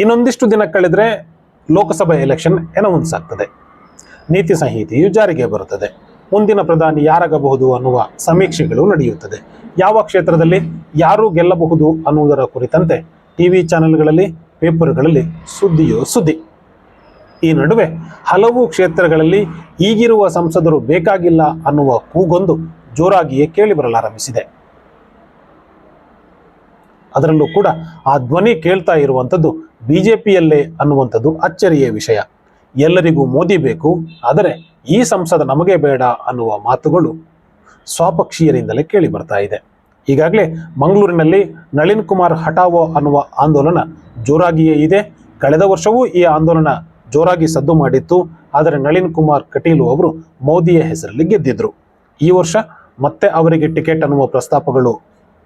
ಇನ್ನೊಂದಿಷ್ಟು ದಿನ ಕಳೆದರೆ ಲೋಕಸಭಾ ಎಲೆಕ್ಷನ್ ಅನೌನ್ಸ್ ಆಗ್ತದೆ. ನೀತಿ ಸಂಹಿತೆಯು ಜಾರಿಗೆ ಬರುತ್ತದೆ. ಮುಂದಿನ ಪ್ರಧಾನಿ ಯಾರಾಗಬಹುದು ಅನ್ನುವ ಸಮೀಕ್ಷೆಗಳು ನಡೆಯುತ್ತದೆ. ಯಾವ ಕ್ಷೇತ್ರದಲ್ಲಿ ಯಾರು ಗೆಲ್ಲಬಹುದು ಅನ್ನುವುದರ ಕುರಿತಂತೆ ಟಿವಿ ಚಾನೆಲ್ಗಳಲ್ಲಿ, ಪೇಪರ್ಗಳಲ್ಲಿ ಸುದ್ದಿಯೋ ಸುದ್ದಿ. ಈ ನಡುವೆ ಹಲವು ಕ್ಷೇತ್ರಗಳಲ್ಲಿ ಈಗಿರುವ ಸಂಸದರು ಬೇಕಾಗಿಲ್ಲ ಅನ್ನುವ ಕೂಗೊಂದು ಜೋರಾಗಿಯೇ ಕೇಳಿಬರಲಾರಂಭಿಸಿದೆ. ಅದರಲ್ಲೂ ಕೂಡ ಆ ಧ್ವನಿ ಕೇಳ್ತಾ ಇರುವಂಥದ್ದು ಬಿಜೆಪಿಯಲ್ಲೇ ಅನ್ನುವಂಥದ್ದು ಅಚ್ಚರಿಯ ವಿಷಯ. ಎಲ್ಲರಿಗೂ ಮೋದಿ ಬೇಕು, ಆದರೆ ಈ ಸಂಸದ ನಮಗೆ ಬೇಡ ಅನ್ನುವ ಮಾತುಗಳು ಸ್ವಪಕ್ಷೀಯರಿಂದಲೇ ಕೇಳಿ ಬರ್ತಾ ಇದೆ. ಈಗಾಗಲೇ ಮಂಗಳೂರಿನಲ್ಲಿ ನಳಿನ್ ಕುಮಾರ್ ಹಟಾವೋ ಅನ್ನುವ ಆಂದೋಲನ ಜೋರಾಗಿಯೇ ಇದೆ. ಕಳೆದ ವರ್ಷವೂ ಈ ಆಂದೋಲನ ಜೋರಾಗಿ ಸದ್ದು ಮಾಡಿತ್ತು. ಆದರೆ ನಳಿನ್ ಕುಮಾರ್ ಕಟೀಲು ಅವರು ಮೋದಿಯ ಹೆಸರಲ್ಲಿ ಗೆದ್ದಿದ್ರು. ಈ ವರ್ಷ ಮತ್ತೆ ಅವರಿಗೆ ಟಿಕೆಟ್ ಅನ್ನುವ ಪ್ರಸ್ತಾಪಗಳು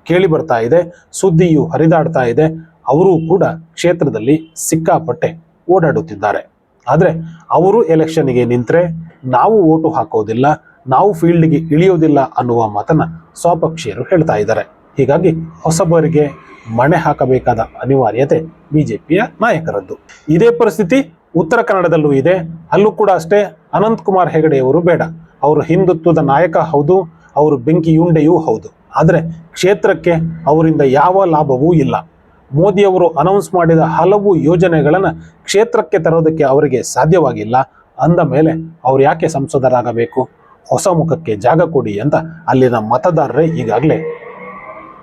ಕೇಳಿ ಬರ್ತಾ ಇದೆ. ಸುದ್ದಿಯು ಹರಿದಾಡ್ತಾ ಇದೆ. ಅವರು ಕೂಡ ಕ್ಷೇತ್ರದಲ್ಲಿ ಸಿಕ್ಕಾಪಟ್ಟೆ ಓಡಾಡುತ್ತಿದ್ದಾರೆ. ಆದರೆ ಅವರು ಎಲೆಕ್ಷನ್ಗೆ ನಿಂತರೆ ನಾವು ಓಟು ಹಾಕೋದಿಲ್ಲ, ನಾವು ಫೀಲ್ಡ್ಗೆ ಇಳಿಯೋದಿಲ್ಲ ಅನ್ನುವ ಮಾತನ್ನ ಸ್ವಪಕ್ಷೀಯರು ಹೇಳ್ತಾ ಇದ್ದಾರೆ. ಹೀಗಾಗಿ ಹೊಸಬರಿಗೆ ಮಣೆ ಹಾಕಬೇಕಾದ ಅನಿವಾರ್ಯತೆ ಬಿಜೆಪಿಯ ನಾಯಕರದ್ದು. ಇದೇ ಪರಿಸ್ಥಿತಿ ಉತ್ತರ ಕನ್ನಡದಲ್ಲೂ ಇದೆ. ಅಲ್ಲೂ ಕೂಡ ಅಷ್ಟೇ ಅನಂತ್ ಕುಮಾರ್ ಹೆಗಡೆಯವರು ಬೇಡ. ಅವರು ಹಿಂದುತ್ವದ ನಾಯಕ ಹೌದು, ಅವರು ಬೆಂಕಿಯುಂಡೆಯೂ ಹೌದು. ಆದರೆ ಕ್ಷೇತ್ರಕ್ಕೆ ಅವರಿಂದ ಯಾವ ಲಾಭವೂ ಇಲ್ಲ. ಮೋದಿಯವರು ಅನೌನ್ಸ್ ಮಾಡಿದ ಹಲವು ಯೋಜನೆಗಳನ್ನು ಕ್ಷೇತ್ರಕ್ಕೆ ತರೋದಕ್ಕೆ ಅವರಿಗೆ ಸಾಧ್ಯವಾಗಿಲ್ಲ. ಅಂದ ಮೇಲೆ ಅವರು ಯಾಕೆ ಸಂಸದರಾಗಬೇಕು? ಹೊಸ ಮುಖಕ್ಕೆ ಜಾಗ ಕೊಡಿ ಅಂತ ಅಲ್ಲಿನ ಮತದಾರರೇ ಈಗಾಗಲೇ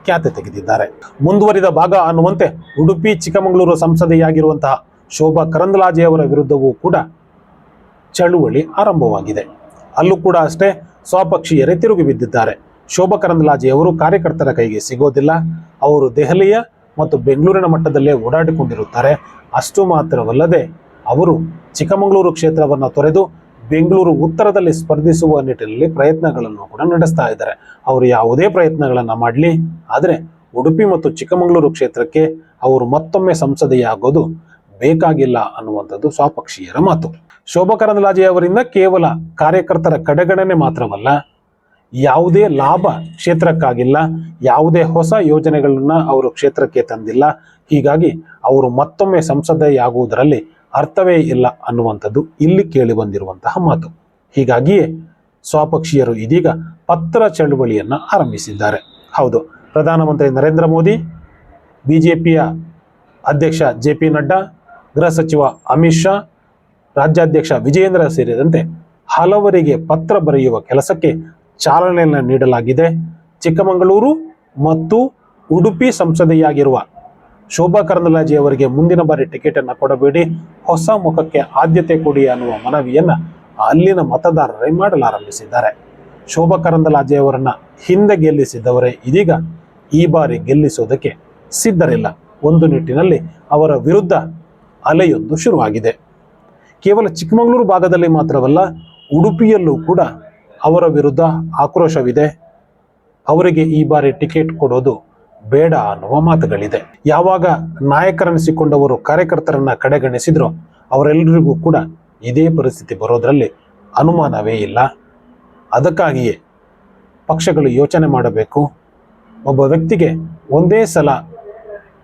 ಖ್ಯಾತೆ ತೆಗೆದಿದ್ದಾರೆ. ಮುಂದುವರಿದ ಭಾಗ ಅನ್ನುವಂತೆ ಉಡುಪಿ, ಚಿಕ್ಕಮಗಳೂರು ಸಂಸದೆಯಾಗಿರುವಂತಹ ಶೋಭಾ ಕರಂದ್ಲಾಜೆಯವರ ವಿರುದ್ಧವೂ ಕೂಡ ಚಳುವಳಿ ಆರಂಭವಾಗಿದೆ. ಅಲ್ಲೂ ಕೂಡ ಅಷ್ಟೇ ಸ್ವಪಕ್ಷೀಯರೇ ತಿರುಗಿ ಬಿದ್ದಿದ್ದಾರೆ. ಶೋಭಾ ಕರಂದ್ಲಾಜೆಯವರು ಕಾರ್ಯಕರ್ತರ ಕೈಗೆ ಸಿಗೋದಿಲ್ಲ. ಅವರು ದೆಹಲಿಯ ಮತ್ತು ಬೆಂಗಳೂರಿನ ಮಟ್ಟದಲ್ಲೇ ಓಡಾಡಿಕೊಂಡಿರುತ್ತಾರೆ. ಅಷ್ಟು ಮಾತ್ರವಲ್ಲದೆ ಅವರು ಚಿಕ್ಕಮಗಳೂರು ಕ್ಷೇತ್ರವನ್ನು ತೊರೆದು ಬೆಂಗಳೂರು ಉತ್ತರದಲ್ಲಿ ಸ್ಪರ್ಧಿಸುವ ನಿಟ್ಟಿನಲ್ಲಿ ಪ್ರಯತ್ನಗಳನ್ನು ಕೂಡ ನಡೆಸ್ತಾ ಇದ್ದಾರೆ. ಅವರು ಯಾವುದೇ ಪ್ರಯತ್ನಗಳನ್ನು ಮಾಡಲಿ, ಆದರೆ ಉಡುಪಿ ಮತ್ತು ಚಿಕ್ಕಮಗಳೂರು ಕ್ಷೇತ್ರಕ್ಕೆ ಅವರು ಮತ್ತೊಮ್ಮೆ ಸಂಸದೆಯಾಗೋದು ಬೇಕಾಗಿಲ್ಲ ಅನ್ನುವಂಥದ್ದು ಸ್ವಪಕ್ಷೀಯರ ಮಾತು. ಶೋಭಾ ಕರಂದ್ಲಾಜೆ ಅವರಿಂದ ಕೇವಲ ಕಾರ್ಯಕರ್ತರ ಕಡೆಗಣನೆ ಮಾತ್ರವಲ್ಲ ಯಾವುದೇ ಲಾಭ ಕ್ಷೇತ್ರಕ್ಕಾಗಿಲ್ಲ, ಯಾವುದೇ ಹೊಸ ಯೋಜನೆಗಳನ್ನು ಅವರು ಕ್ಷೇತ್ರಕ್ಕೆ ತಂದಿಲ್ಲ. ಹೀಗಾಗಿ ಅವರು ಮತ್ತೊಮ್ಮೆ ಸಂಸದೆಯಾಗುವುದರಲ್ಲಿ ಅರ್ಥವೇ ಇಲ್ಲ ಅನ್ನುವಂಥದ್ದು ಇಲ್ಲಿ ಕೇಳಿ ಬಂದಿರುವಂತಹ ಮಾತು. ಹೀಗಾಗಿಯೇ ಸ್ವಪಕ್ಷೀಯರು ಇದೀಗ ಪತ್ರ ಚಳುವಳಿಯನ್ನು ಆರಂಭಿಸಿದ್ದಾರೆ. ಹೌದು, ಪ್ರಧಾನಮಂತ್ರಿ ನರೇಂದ್ರ ಮೋದಿ, ಬಿಜೆಪಿಯ ಅಧ್ಯಕ್ಷ ಜೆ ಪಿ ನಡ್ಡಾ, ಗೃಹ ಸಚಿವ ಅಮಿತ್ ಶಾ, ರಾಜ್ಯಾಧ್ಯಕ್ಷ ವಿಜಯೇಂದ್ರ ಸೇರಿದಂತೆ ಹಲವರಿಗೆ ಪತ್ರ ಬರೆಯುವ ಕೆಲಸಕ್ಕೆ ಚಾಲನೆಯನ್ನು ನೀಡಲಾಗಿದೆ. ಚಿಕ್ಕಮಗಳೂರು ಮತ್ತು ಉಡುಪಿ ಸಂಸದೆಯಾಗಿರುವ ಶೋಭಾ ಕರಂದ್ಲಾಜೆ ಅವರಿಗೆ ಮುಂದಿನ ಬಾರಿ ಟಿಕೆಟ್ ಅನ್ನು ಕೊಡಬೇಡಿ. ಹೊಸ ಮುಖಕ್ಕೆ ಆದ್ಯತೆ ಕೊಡಿ ಅನ್ನುವ ಮನವಿಯನ್ನ ಅಲ್ಲಿನ ಮತದಾರರೇ ಮಾಡಲಾರಂಭಿಸಿದ್ದಾರೆ. ಶೋಭಾ ಕರಂದ್ಲಾಜೆ ಅವರನ್ನ ಹಿಂದೆ ಗೆಲ್ಲಿಸಿದವರೇ ಇದೀಗ ಈ ಬಾರಿ ಗೆಲ್ಲಿಸೋದಕ್ಕೆ ಸಿದ್ಧರಿಲ್ಲ. ಒಂದು ನಿಟ್ಟಿನಲ್ಲಿ ಅವರ ವಿರುದ್ಧ ಅಲೆಯೊಂದು ಶುರುವಾಗಿದೆ. ಕೇವಲ ಚಿಕ್ಕಮಗಳೂರು ಭಾಗದಲ್ಲಿ ಮಾತ್ರವಲ್ಲ, ಉಡುಪಿಯಲ್ಲೂ ಕೂಡ ಅವರ ವಿರುದ್ಧ ಆಕ್ರೋಶವಿದೆ. ಅವರಿಗೆ ಈ ಬಾರಿ ಟಿಕೆಟ್ ಕೊಡೋದು ಬೇಡ ಅನ್ನುವ ಮಾತುಗಳಿದೆ. ಯಾವಾಗ ನಾಯಕರನ್ನಿಸಿಕೊಂಡವರು ಕಾರ್ಯಕರ್ತರನ್ನ ಕಡೆಗಣಿಸಿದ್ರು ಅವರೆಲ್ಲರಿಗೂ ಕೂಡ ಇದೇ ಪರಿಸ್ಥಿತಿ ಬರೋದರಲ್ಲಿ ಅನುಮಾನವೇ ಇಲ್ಲ. ಅದಕ್ಕಾಗಿಯೇ ಪಕ್ಷಗಳು ಯೋಚನೆ ಮಾಡಬೇಕು. ಒಬ್ಬ ವ್ಯಕ್ತಿಗೆ ಒಂದೇ ಸಲ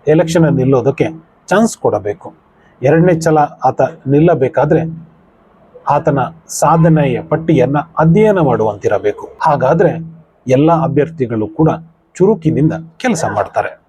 ಎಲೆಕ್ಷನ್ ನಿಲ್ಲೋದಕ್ಕೆ ಚಾನ್ಸ್ ಕೊಡಬೇಕು. ಎರಡನೇ ಸಲ ಆತ ನಿಲ್ಲಬೇಕಾದ್ರೆ ಆತನ ಸಾಧನೆಯ ಪಟ್ಟಿಯನ್ನ ಅಧ್ಯಯನ ಮಾಡುವಂತಿರಬೇಕು. ಹಾಗಾದ್ರೆ ಎಲ್ಲ ಅಭ್ಯರ್ಥಿಗಳು ಕೂಡ ಚುರುಕಿನಿಂದ ಕೆಲಸ ಮಾಡ್ತಾರೆ.